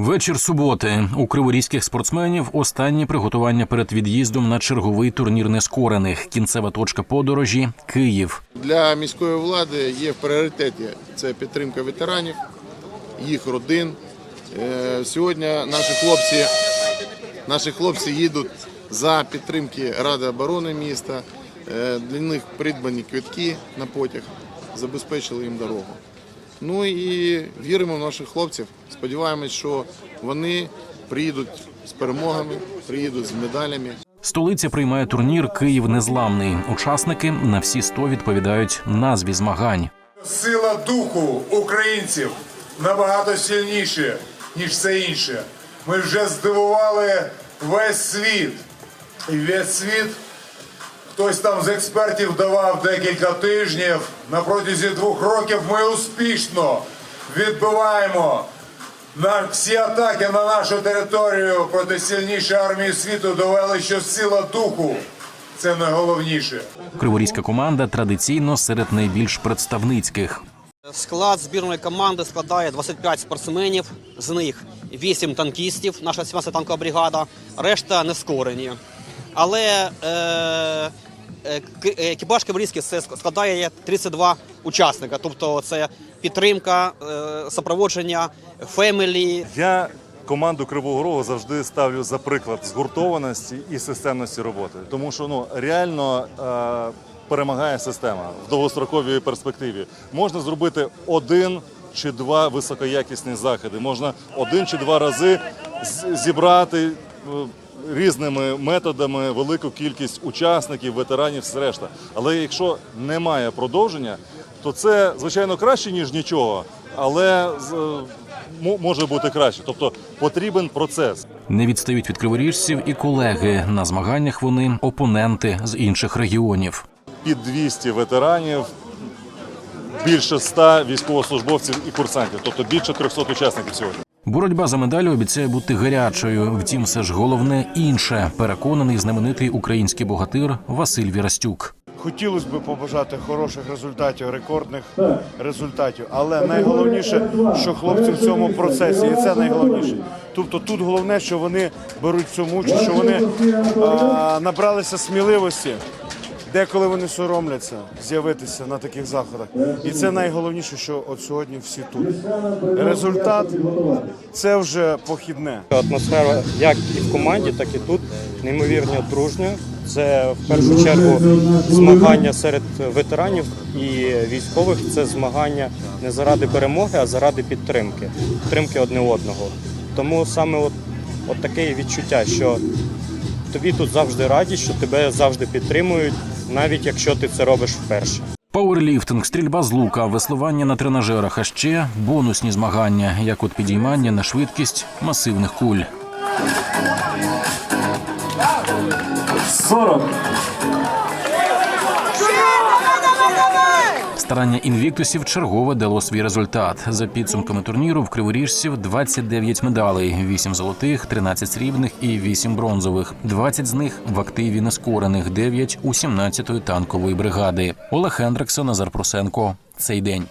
Вечір суботи у криворізьких спортсменів останні приготування перед від'їздом на черговий турнір нескорених. Кінцева точка подорожі Київ. Для міської влади є в пріоритеті це підтримка ветеранів, їх родин. Е, Сьогодні наші хлопці, наші хлопці їдуть за підтримки Ради оборони міста. Е, Для них придбані квитки на потяг, забезпечили їм дорогу. Ну і віримо в наших хлопців. Сподіваємось, що вони приїдуть з перемогами, приїдуть з медалями. Столиця приймає турнір Київ Незламний. Учасники на всі 100 відповідають назві змагань. Сила духу українців набагато сильніше, ніж все інше. Ми вже здивували весь світ. І весь світ, хтось там з експертів давав декілька тижнів. На протязі двох років ми успішно відбиваємо на всі атаки на нашу територію проти сильнішої армії світу довели, що сила духу це найголовніше. Криворізька команда традиційно серед найбільш представницьких. Склад збірної команди складає 25 спортсменів, з них 8 танкістів, наша 17 танкова бригада, решта не скорені. Але е, екіпаж Криворізький це складає 32 учасника, тобто це підтримка, е, супроводження, фемелі, Я команду Кривого Рогу завжди ставлю за приклад згуртованості і системності роботи, тому що ну реально е, перемагає система в довгостроковій перспективі. Можна зробити один чи два високоякісні заходи. Можна один чи два рази зібрати. Е, Різними методами велику кількість учасників, ветеранів, все решта. Але якщо немає продовження, то це звичайно краще ніж нічого, але з- може бути краще. Тобто потрібен процес. Не відстають від криворіжців і колеги. На змаганнях вони опоненти з інших регіонів. Під 200 ветеранів, більше 100 військовослужбовців і курсантів, тобто більше 300 учасників сьогодні. Боротьба за медалі обіцяє бути гарячою. Втім, все ж головне інше. Переконаний знаменитий український богатир Василь Вірастюк. Хотілося б побажати хороших результатів, рекордних результатів. Але найголовніше, що хлопці в цьому процесі, і це найголовніше. Тобто тут головне, що вони беруть цьому що вони а, набралися сміливості. Деколи вони соромляться з'явитися на таких заходах. І це найголовніше, що от сьогодні всі тут. Результат це вже похідне. Атмосфера як і в команді, так і тут неймовірно дружня. Це в першу чергу змагання серед ветеранів і військових. Це змагання не заради перемоги, а заради підтримки, підтримки одне одного. Тому саме от, от таке відчуття, що тобі тут завжди раді, що тебе завжди підтримують, навіть якщо ти це робиш вперше. Пауерліфтинг, стрільба з лука, веслування на тренажерах, а ще бонусні змагання, як от підіймання на швидкість масивних куль. 40. Старання інвіктусів чергове дало свій результат. За підсумками турніру в криворіжців 29 медалей: 8 золотих, 13 срібних і 8 бронзових. 20 з них в активі нескорених, 9 у 17-ї танкової бригади. Олег Хендриксон, Назар Прусенко. Цей день.